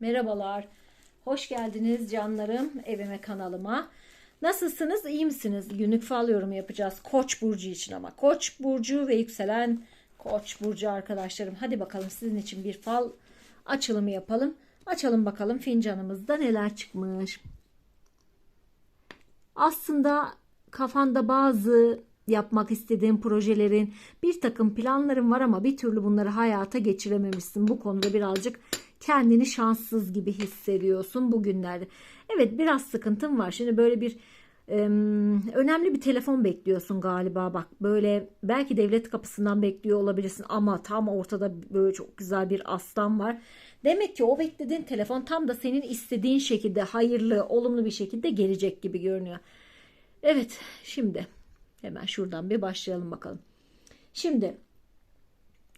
Merhabalar. Hoş geldiniz canlarım evime kanalıma. Nasılsınız? İyi misiniz? Günlük fal yorumu yapacağız. Koç burcu için ama. Koç burcu ve yükselen Koç burcu arkadaşlarım. Hadi bakalım sizin için bir fal açılımı yapalım. Açalım bakalım fincanımızda neler çıkmış. Aslında kafanda bazı yapmak istediğin projelerin, bir takım planların var ama bir türlü bunları hayata geçirememişsin. Bu konuda birazcık kendini şanssız gibi hissediyorsun bugünlerde. Evet biraz sıkıntın var. Şimdi böyle bir önemli bir telefon bekliyorsun galiba bak böyle belki devlet kapısından bekliyor olabilirsin ama tam ortada böyle çok güzel bir aslan var. Demek ki o beklediğin telefon tam da senin istediğin şekilde hayırlı, olumlu bir şekilde gelecek gibi görünüyor. Evet, şimdi hemen şuradan bir başlayalım bakalım. Şimdi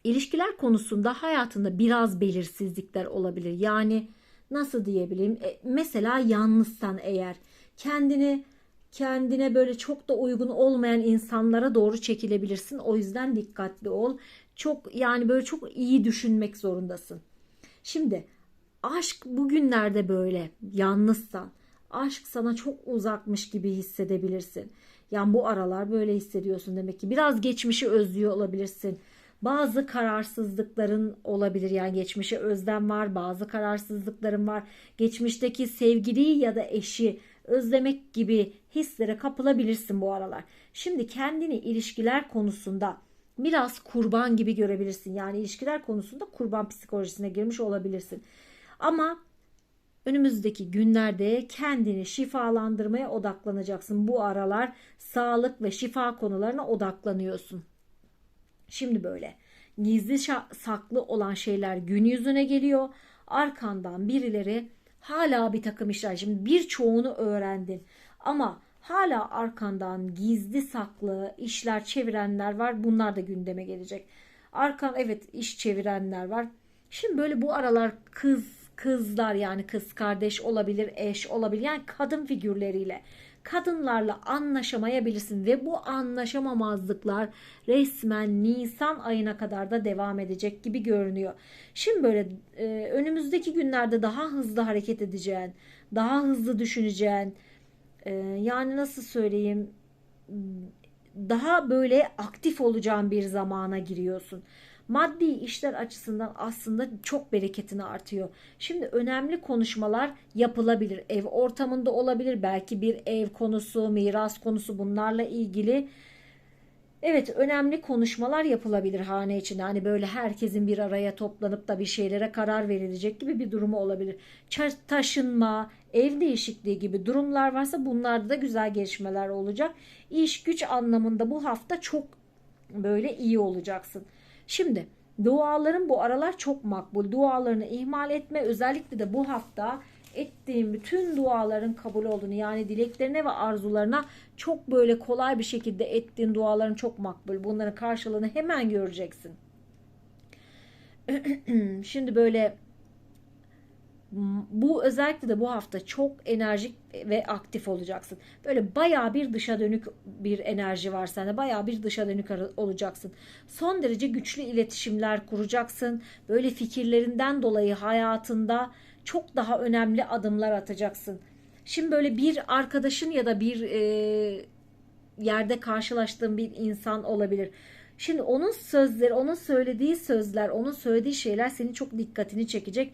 ilişkiler konusunda hayatında biraz belirsizlikler olabilir. Yani nasıl diyebileyim? E, mesela yalnızsan eğer kendini kendine böyle çok da uygun olmayan insanlara doğru çekilebilirsin. O yüzden dikkatli ol. Çok yani böyle çok iyi düşünmek zorundasın. Şimdi aşk bugünlerde böyle yalnızsan aşk sana çok uzakmış gibi hissedebilirsin. Yani bu aralar böyle hissediyorsun demek ki. Biraz geçmişi özlüyor olabilirsin. Bazı kararsızlıkların olabilir. Yani geçmişe özlem var, bazı kararsızlıkların var. Geçmişteki sevgiliyi ya da eşi özlemek gibi hislere kapılabilirsin bu aralar. Şimdi kendini ilişkiler konusunda biraz kurban gibi görebilirsin. Yani ilişkiler konusunda kurban psikolojisine girmiş olabilirsin. Ama önümüzdeki günlerde kendini şifalandırmaya odaklanacaksın. Bu aralar sağlık ve şifa konularına odaklanıyorsun. Şimdi böyle gizli saklı olan şeyler gün yüzüne geliyor. Arkandan birileri hala bir takım işler. Şimdi birçoğunu öğrendin ama hala arkandan gizli saklı işler çevirenler var. Bunlar da gündeme gelecek. Arkan evet iş çevirenler var. Şimdi böyle bu aralar kız kızlar yani kız kardeş olabilir, eş olabilir yani kadın figürleriyle kadınlarla anlaşamayabilirsin ve bu anlaşamamazlıklar resmen Nisan ayına kadar da devam edecek gibi görünüyor. Şimdi böyle e, önümüzdeki günlerde daha hızlı hareket edeceğin, daha hızlı düşüneceğin, e, yani nasıl söyleyeyim daha böyle aktif olacağın bir zamana giriyorsun maddi işler açısından aslında çok bereketini artıyor. Şimdi önemli konuşmalar yapılabilir. Ev ortamında olabilir. Belki bir ev konusu, miras konusu bunlarla ilgili Evet önemli konuşmalar yapılabilir hane içinde. Hani böyle herkesin bir araya toplanıp da bir şeylere karar verilecek gibi bir durumu olabilir. Taşınma, ev değişikliği gibi durumlar varsa bunlarda da güzel gelişmeler olacak. İş güç anlamında bu hafta çok böyle iyi olacaksın. Şimdi duaların bu aralar çok makbul. Dualarını ihmal etme. Özellikle de bu hafta ettiğin bütün duaların kabul olduğunu yani dileklerine ve arzularına çok böyle kolay bir şekilde ettiğin duaların çok makbul. Bunların karşılığını hemen göreceksin. Şimdi böyle bu özellikle de bu hafta çok enerjik ve aktif olacaksın. Böyle baya bir dışa dönük bir enerji var sende. Baya bir dışa dönük olacaksın. Son derece güçlü iletişimler kuracaksın. Böyle fikirlerinden dolayı hayatında çok daha önemli adımlar atacaksın. Şimdi böyle bir arkadaşın ya da bir e, yerde karşılaştığın bir insan olabilir. Şimdi onun sözleri, onun söylediği sözler, onun söylediği şeyler senin çok dikkatini çekecek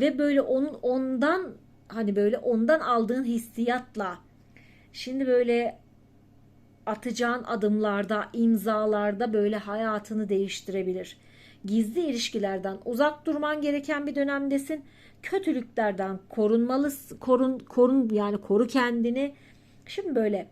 ve böyle onun ondan hani böyle ondan aldığın hissiyatla şimdi böyle atacağın adımlarda, imzalarda böyle hayatını değiştirebilir. Gizli ilişkilerden uzak durman gereken bir dönemdesin. Kötülüklerden korunmalı, korun, korun yani koru kendini. Şimdi böyle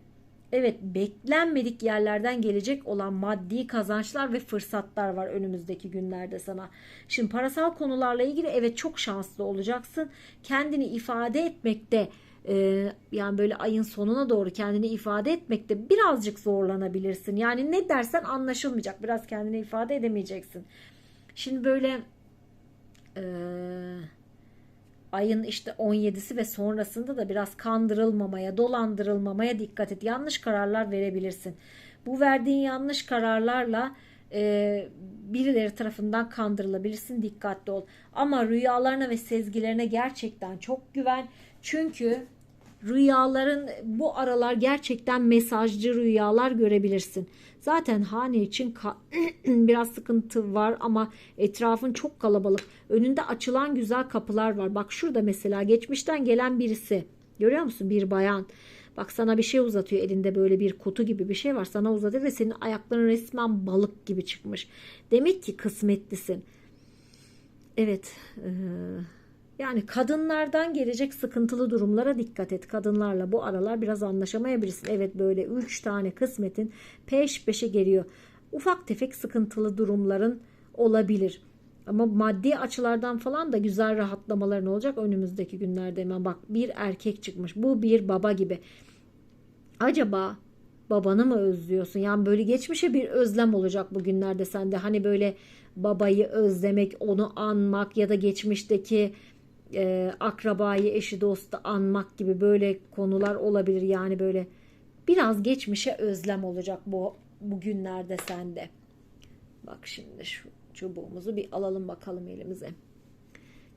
Evet beklenmedik yerlerden gelecek olan maddi kazançlar ve fırsatlar var önümüzdeki günlerde sana. Şimdi parasal konularla ilgili evet çok şanslı olacaksın. Kendini ifade etmekte e, yani böyle ayın sonuna doğru kendini ifade etmekte birazcık zorlanabilirsin. Yani ne dersen anlaşılmayacak. Biraz kendini ifade edemeyeceksin. Şimdi böyle eee ayın işte 17'si ve sonrasında da biraz kandırılmamaya, dolandırılmamaya dikkat et. Yanlış kararlar verebilirsin. Bu verdiğin yanlış kararlarla e, birileri tarafından kandırılabilirsin. Dikkatli ol. Ama rüyalarına ve sezgilerine gerçekten çok güven. Çünkü rüyaların bu aralar gerçekten mesajcı rüyalar görebilirsin. Zaten hane için biraz sıkıntı var ama etrafın çok kalabalık. Önünde açılan güzel kapılar var. Bak şurada mesela geçmişten gelen birisi. Görüyor musun? Bir bayan. Bak sana bir şey uzatıyor elinde böyle bir kutu gibi bir şey var sana uzatıyor ve senin ayakların resmen balık gibi çıkmış. Demek ki kısmetlisin. Evet. Ee, yani kadınlardan gelecek sıkıntılı durumlara dikkat et. Kadınlarla bu aralar biraz anlaşamayabilirsin. Evet böyle 3 tane kısmetin peş peşe geliyor. Ufak tefek sıkıntılı durumların olabilir. Ama maddi açılardan falan da güzel rahatlamaların olacak önümüzdeki günlerde hemen bak bir erkek çıkmış bu bir baba gibi acaba babanı mı özlüyorsun yani böyle geçmişe bir özlem olacak bugünlerde sende hani böyle babayı özlemek onu anmak ya da geçmişteki e, akrabayı eşi dostu anmak gibi böyle konular olabilir yani böyle biraz geçmişe özlem olacak bu bugünlerde sende bak şimdi şu çubuğumuzu bir alalım bakalım elimize.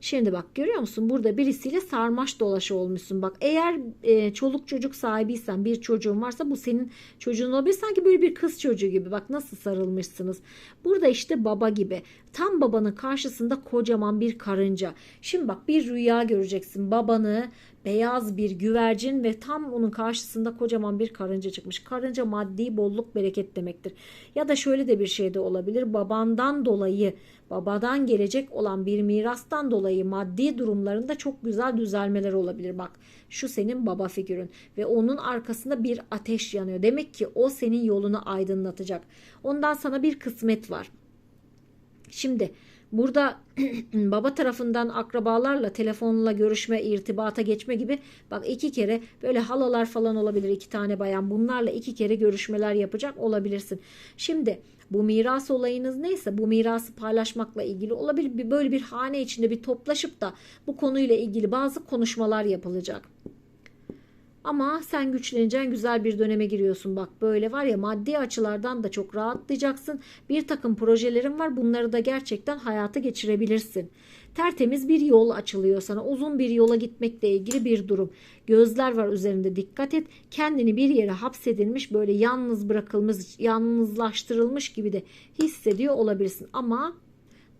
Şimdi bak görüyor musun burada birisiyle sarmaş dolaşı olmuşsun. Bak eğer e, çoluk çocuk sahibiysen bir çocuğun varsa bu senin çocuğun olabilir. Sanki böyle bir kız çocuğu gibi bak nasıl sarılmışsınız. Burada işte baba gibi tam babanın karşısında kocaman bir karınca. Şimdi bak bir rüya göreceksin babanı beyaz bir güvercin ve tam onun karşısında kocaman bir karınca çıkmış. Karınca maddi bolluk bereket demektir. Ya da şöyle de bir şey de olabilir. Babandan dolayı babadan gelecek olan bir mirastan dolayı maddi durumlarında çok güzel düzelmeler olabilir. Bak şu senin baba figürün ve onun arkasında bir ateş yanıyor. Demek ki o senin yolunu aydınlatacak. Ondan sana bir kısmet var. Şimdi burada baba tarafından akrabalarla telefonla görüşme, irtibata geçme gibi bak iki kere böyle halalar falan olabilir iki tane bayan bunlarla iki kere görüşmeler yapacak olabilirsin. Şimdi bu miras olayınız neyse bu mirası paylaşmakla ilgili olabilir. Böyle bir hane içinde bir toplaşıp da bu konuyla ilgili bazı konuşmalar yapılacak. Ama sen güçleneceksin güzel bir döneme giriyorsun bak böyle var ya maddi açılardan da çok rahatlayacaksın. Bir takım projelerin var bunları da gerçekten hayata geçirebilirsin. Tertemiz bir yol açılıyor sana uzun bir yola gitmekle ilgili bir durum. Gözler var üzerinde dikkat et. Kendini bir yere hapsedilmiş böyle yalnız bırakılmış yalnızlaştırılmış gibi de hissediyor olabilirsin. Ama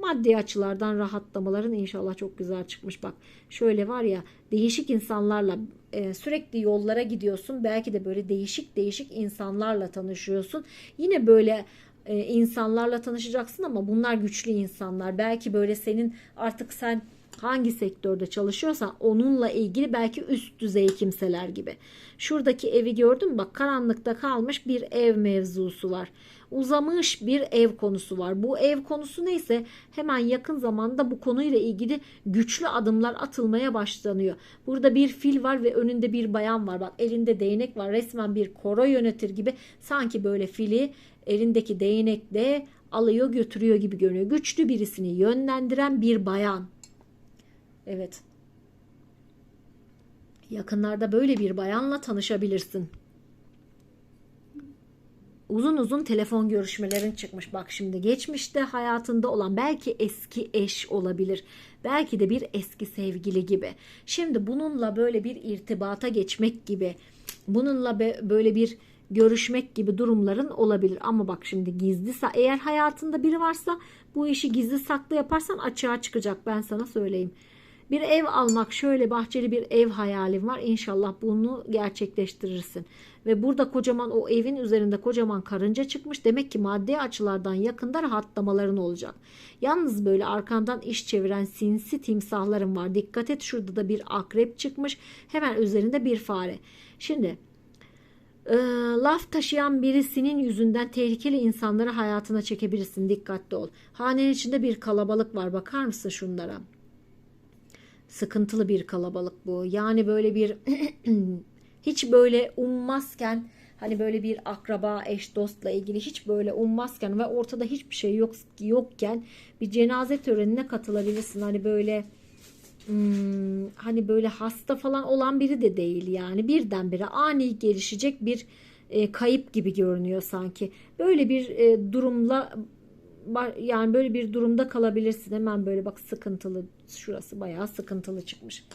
maddi açılardan rahatlamaların inşallah çok güzel çıkmış. Bak şöyle var ya değişik insanlarla e, sürekli yollara gidiyorsun. Belki de böyle değişik değişik insanlarla tanışıyorsun. Yine böyle e, insanlarla tanışacaksın ama bunlar güçlü insanlar. Belki böyle senin artık sen hangi sektörde çalışıyorsan onunla ilgili belki üst düzey kimseler gibi. Şuradaki evi gördün mü? Bak karanlıkta kalmış bir ev mevzusu var. Uzamış bir ev konusu var. Bu ev konusu neyse hemen yakın zamanda bu konuyla ilgili güçlü adımlar atılmaya başlanıyor. Burada bir fil var ve önünde bir bayan var. Bak elinde değnek var. Resmen bir koro yönetir gibi sanki böyle fili elindeki değnekle alıyor götürüyor gibi görünüyor. Güçlü birisini yönlendiren bir bayan. Evet. Yakınlarda böyle bir bayanla tanışabilirsin. Uzun uzun telefon görüşmelerin çıkmış. Bak şimdi geçmişte hayatında olan belki eski eş olabilir. Belki de bir eski sevgili gibi. Şimdi bununla böyle bir irtibata geçmek gibi. Bununla böyle bir görüşmek gibi durumların olabilir. Ama bak şimdi gizli eğer hayatında biri varsa bu işi gizli saklı yaparsan açığa çıkacak ben sana söyleyeyim. Bir ev almak şöyle bahçeli bir ev hayalim var. İnşallah bunu gerçekleştirirsin. Ve burada kocaman o evin üzerinde kocaman karınca çıkmış. Demek ki maddi açılardan yakında rahatlamaların olacak. Yalnız böyle arkandan iş çeviren sinsi timsahların var. Dikkat et şurada da bir akrep çıkmış. Hemen üzerinde bir fare. Şimdi e, laf taşıyan birisinin yüzünden tehlikeli insanları hayatına çekebilirsin. Dikkatli ol. Hanenin içinde bir kalabalık var. Bakar mısın şunlara? Sıkıntılı bir kalabalık bu. Yani böyle bir hiç böyle ummazken hani böyle bir akraba, eş, dostla ilgili hiç böyle ummazken ve ortada hiçbir şey yok yokken bir cenaze törenine katılabilirsin. Hani böyle hmm, hani böyle hasta falan olan biri de değil yani birdenbire ani gelişecek bir e, kayıp gibi görünüyor sanki. Böyle bir e, durumla Yani böyle bir durumda kalabilirsin. Hemen böyle bak sıkıntılı. Şurası bayağı sıkıntılı çıkmış.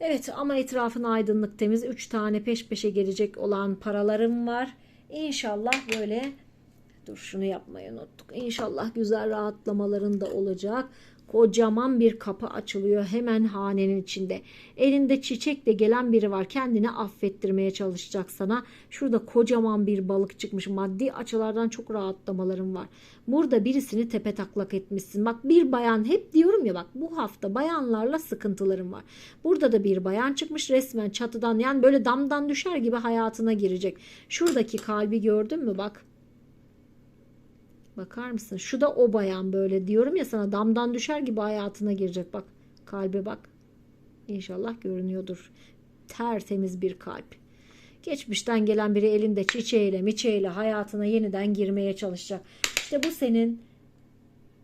Evet ama etrafın aydınlık temiz. 3 tane peş peşe gelecek olan paralarım var. İnşallah böyle dur şunu yapmayı unuttuk. İnşallah güzel rahatlamaların da olacak. Kocaman bir kapı açılıyor hemen hanenin içinde. Elinde çiçekle gelen biri var. Kendini affettirmeye çalışacak sana. Şurada kocaman bir balık çıkmış. Maddi açılardan çok rahatlamalarım var. Burada birisini tepe taklak etmişsin. Bak bir bayan hep diyorum ya bak bu hafta bayanlarla sıkıntılarım var. Burada da bir bayan çıkmış resmen çatıdan yani böyle damdan düşer gibi hayatına girecek. Şuradaki kalbi gördün mü bak. Bakar mısın? Şu da o bayan böyle diyorum ya sana damdan düşer gibi hayatına girecek. Bak kalbe bak. İnşallah görünüyordur. Tertemiz bir kalp. Geçmişten gelen biri elinde çiçeğiyle miçeğiyle hayatına yeniden girmeye çalışacak. İşte bu senin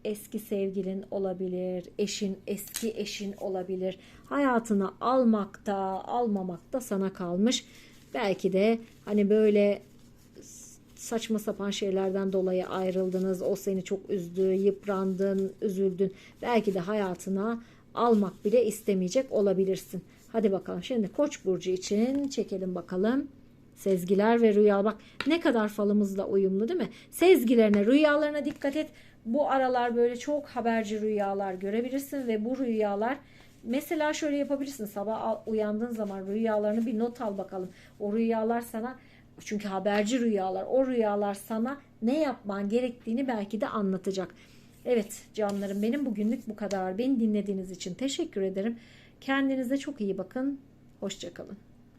eski sevgilin olabilir, eşin, eski eşin olabilir. Hayatına almakta, almamakta sana kalmış. Belki de hani böyle saçma sapan şeylerden dolayı ayrıldınız. O seni çok üzdü, yıprandın, üzüldün. Belki de hayatına almak bile istemeyecek olabilirsin. Hadi bakalım şimdi Koç burcu için çekelim bakalım. Sezgiler ve rüya bak ne kadar falımızla uyumlu değil mi? Sezgilerine, rüyalarına dikkat et. Bu aralar böyle çok haberci rüyalar görebilirsin ve bu rüyalar mesela şöyle yapabilirsin. Sabah uyandığın zaman rüyalarını bir not al bakalım. O rüyalar sana çünkü haberci rüyalar, o rüyalar sana ne yapman gerektiğini belki de anlatacak. Evet canlarım benim bugünlük bu kadar. Beni dinlediğiniz için teşekkür ederim. Kendinize çok iyi bakın. Hoşçakalın.